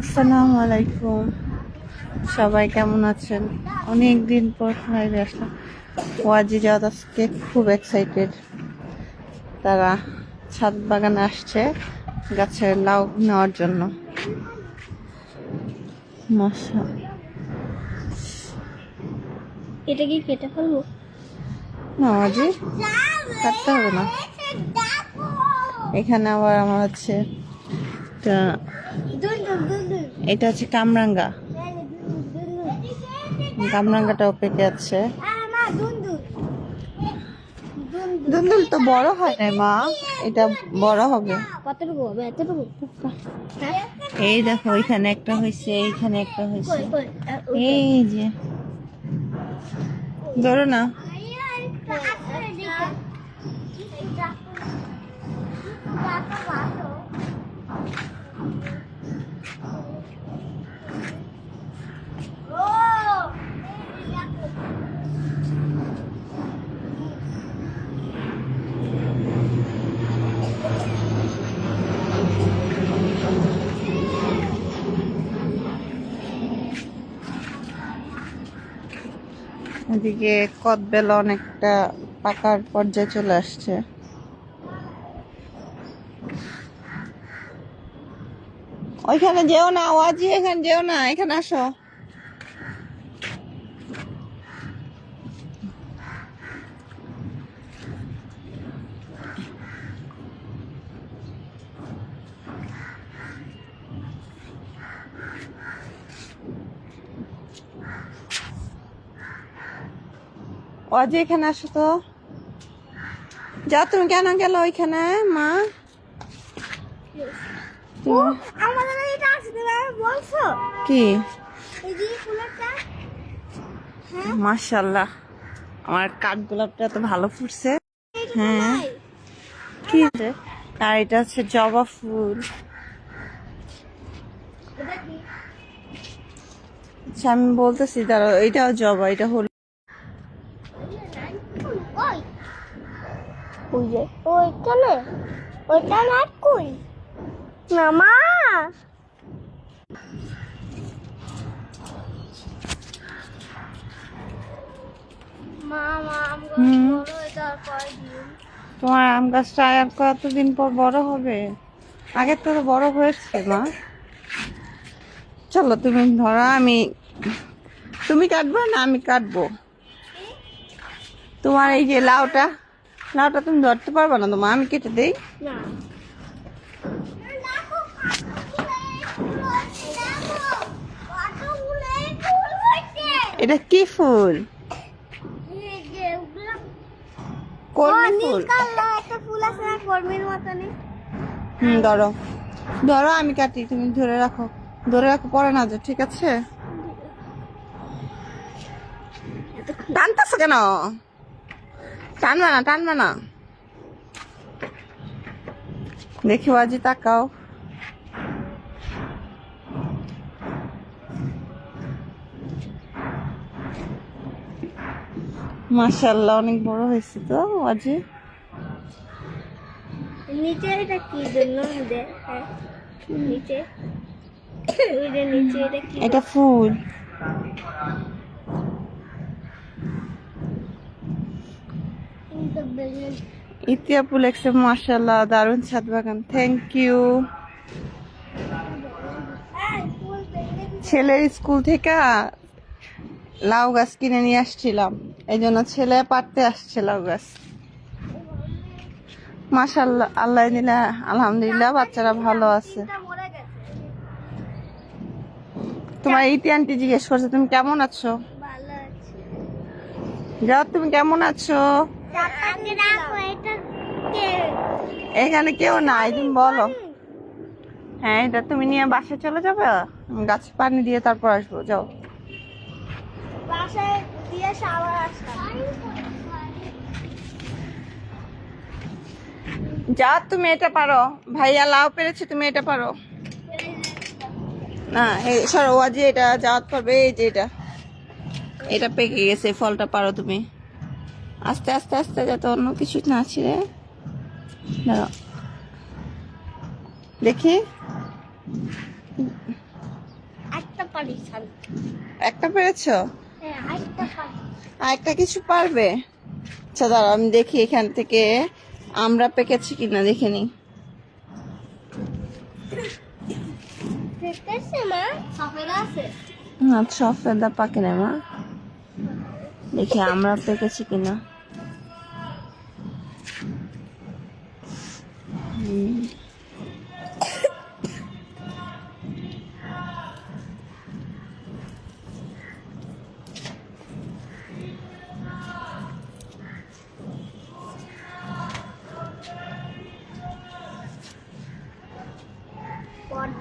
আসসালামু আলাইকুম। সবাই কেমন আছেন? অনেক দিন পর লাইভে আসলাম। ওয়াজি আজকে খুব এক্সাইটেড তারা ছাদ বাগানে আসছে গাছের লাউ নেওয়ার জন্য। মশা এটা কি কেটে ফেলব? না ওয়াজি কাটতে হবে না। এখানে আবার আমার হচ্ছে একটা এটা হচ্ছে কামরাঙ্গা। কামরাঙ্গাটাও পেকে আছে দুন্দুল তো বড় হয় না মা। এটা বড় হবে? এই দেখো, ওইখানে একটা হয়েছে, এইখানে একটা হয়েছে। এই যে। ধরো না। এদিকে কদবেল অনেকটা পাকার পর্যায়ে চলে আসছে। ওইখানে যেও না, ওয়াজি, এখানে যেও না, এখানে আসো। ওয়াজি, এখানে আসো তো। যাও, তুমি কেন গেল ওইখানে, মা? তুমি- কি? এই যে ফুলটা মাশাল্লাহ আমার কাঠ গোলাপটা এত ভালো ফুটছে। হ্যাঁ। কি? আর এটা হচ্ছে জবা ফুল। আচ্ছা আমি বলতেছি দাঁড়াও এটাও জবা এটা হল ওই ওই যে ওইখানে ওইটা না কই? না মা মা মা আমগো হুম। বড় এটা কয় দিন তোমার আম গাছটা আর কতদিন পর বড় হবে? আগে তো বড় হয়েছে মা। চলো তুমি ধরো আমি তুমি কাটবে না আমি কাটবো? তোমার এই যে লাউটা লাউটা তুমি ধরতে পারবে না তোমার আমি কেটে দিই। না। এটা কি ফুল? কলমি ফুল। হুম ধরো। ধরো আমি কাটি তুমি ধরে রাখো। ধরে রাখো পরে না ঠিক আছে? টানতেছো কেন? টানবে না টানবে না। দেখি বাজি তাকাও। মাশাল্লাহ অনেক বড় হয়েছে তো বাজি নিচে এটা কি জন্য দে? হ্যাঁ, নিচে। নিচে এটা কি? এটা ফুল। ইতিয়া ফুল একসে মাশাল্লাহ দারুণ ছাদ বাগান থ্যাংক ইউ ছেলের স্কুল থেকে লাউ গাছ কিনে নিয়ে আসছিলাম। এই জন্য ছেলে পারতে আসছে লাউ গাছ। মাশাল্লাহ আল্লাহ দিলে আলহামদুলিল্লাহ বাচ্চারা ভালো আছে। তোমার ইতি আন্টি জিজ্ঞেস করছে তুমি কেমন আছো? যাও তুমি কেমন আছো? এখানে কেউ নাই তুমি বলো। হ্যাঁ এটা তুমি নিয়ে বাসায় চলে যাবে? গাছে পানি দিয়ে তারপর আসব যাও। বাসায় দিয়ে শাওয়ার আসলাম যা তুমি এটা পারো। ভাইয়া লাউ পেরেছে তুমি এটা পারো। না এই সরো আজি এটা যাওয়াত পারবে এই যে এটা। এটা পেকে গেছে ফলটা পারো তুমি। আস্তে আস্তে আস্তে যাতে অন্য কিছু না ছিঁড়ে। দাঁড়াও। দেখি। একটা পেরেছ? একটা পারি আর একটা কিছু পারবে? আচ্ছা দাঁড়া আমি দেখি এখান থেকে আমরা পেকেছি কিনা দেখে নিই। আচ্ছা সফেদা পাকে না মা। দেখি আমরা পেকেছি কিনা।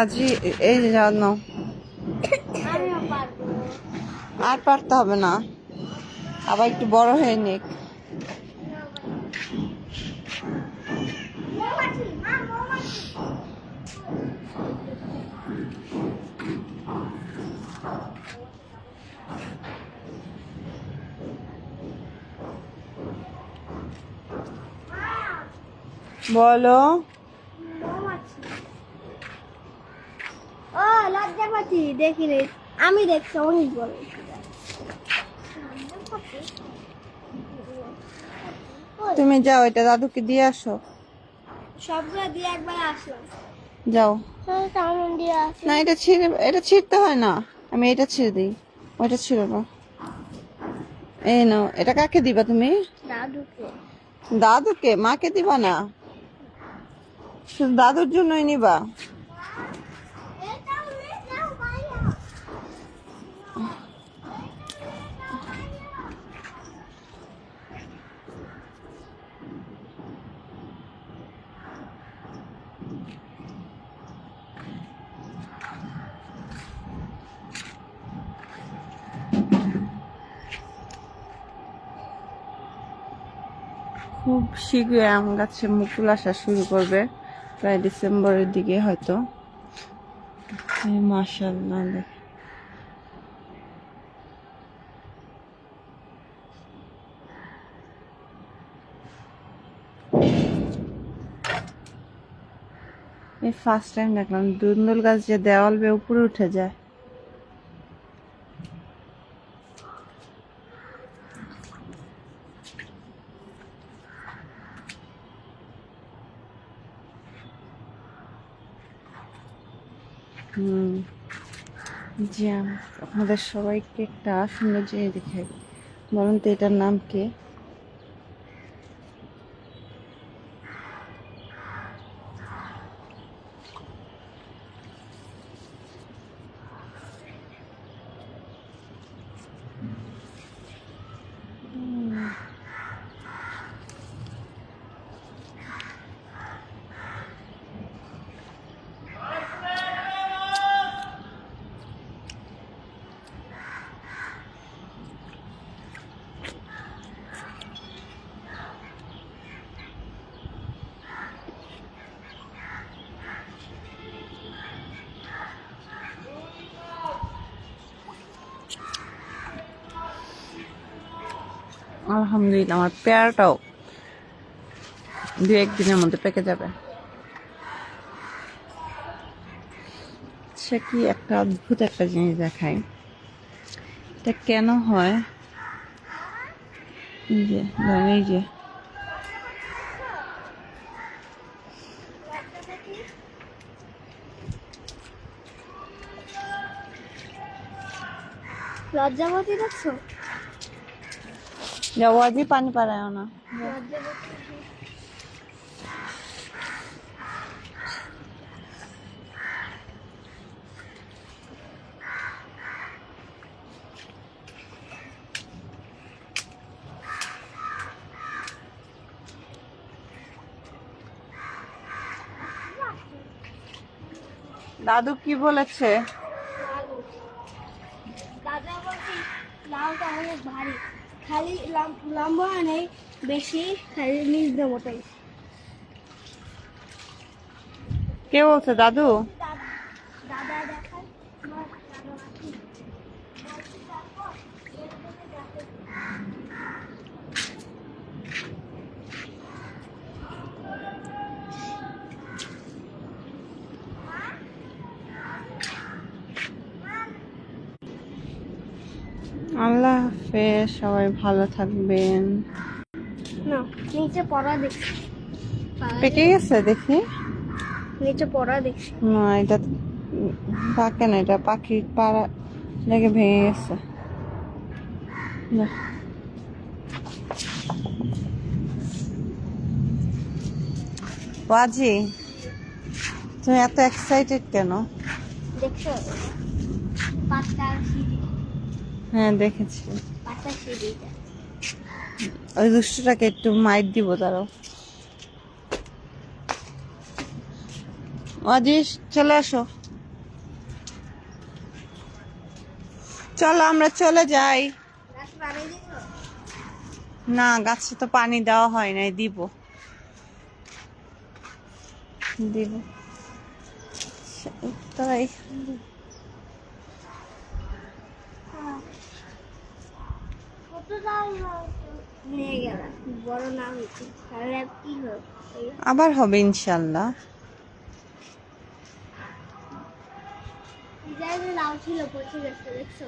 আজি এই জানো আর পারতে হবে না। আবার একটু বড় হয়ে নিক। বলো। লজ্জা পাচ্ছি দেখি রে আমি দেখছি অনেক বড়। তুমি যাও এটা দাদুকে দিয়ে আসো। সবগুলো দিয়ে একবার আসলাম যাও। আসি। না এটা ছিঁড়ে এটা ছিঁড়তে হয় না। আমি এটা ছিঁড়ে দিই। ওইটা ছিঁড়ে না এই নাও এটা কাকে দিবা তুমি? দাদুকে। দাদুকে? মাকে দিবা না? শুধু দাদুর জন্যই নিবা? খুব শীঘ্রই আম গাছে মুকুল আসা শুরু করবে। প্রায় ডিসেম্বরের দিকে হয়তো। মাসাল্লাহ দেখ এই ফার্স্ট টাইম দেখলাম, দুন্দুল গাছ যে দেওয়াল বেয়ে উপরে উঠে যায়। জি আপনাদের সবাইকে একটা সুন্দর জিনিস দেখাই। বলুন তো এটার নাম কি? আলহামদুলিল্লাহ, আমার পেয়ারাটাও দু একদিনের মধ্যে পেকে যাবে। সে কি একটা অদ্ভুত একটা জিনিস দেখায় এটা কেন হয়? এই যে এই যে। লজ্জাবতী দেখছ? যাও আজই পানি পারায় না লজ্জাবতী দাদু কি বলেছে? দাদা বলছি লাউটা অনেক ভারী। খালি লাম- লম্বা নেই বেশি খালি নিচ দিয়ে মোটাই কে বলছে? দাদু। আল্লাহ হাফেজ সবাই ভালো থাকবেন। না নিচে পড়া দেখছি পেকে গেছে দেখি? নিচে পড়া দেখছি না এটা পাকে না এটা পাখি পাড়া লেগে ভেঙে গেছে। না। বাজি তুমি এত এক্সাইটেড কেন? দেখছ? পাতা হ্যাঁ দেখেছি। ওই দুষ্টটাকে একটু মাইট দিব তারও অজিস চলে আসো। চলো আমরা চলে যাই। না গাছে তো পানি দেওয়া হয় নাই দিব। দিব। তাই বড় কি আবার হবে ইনশাল্লাহ। ছিল পচে গেছে দেখছ?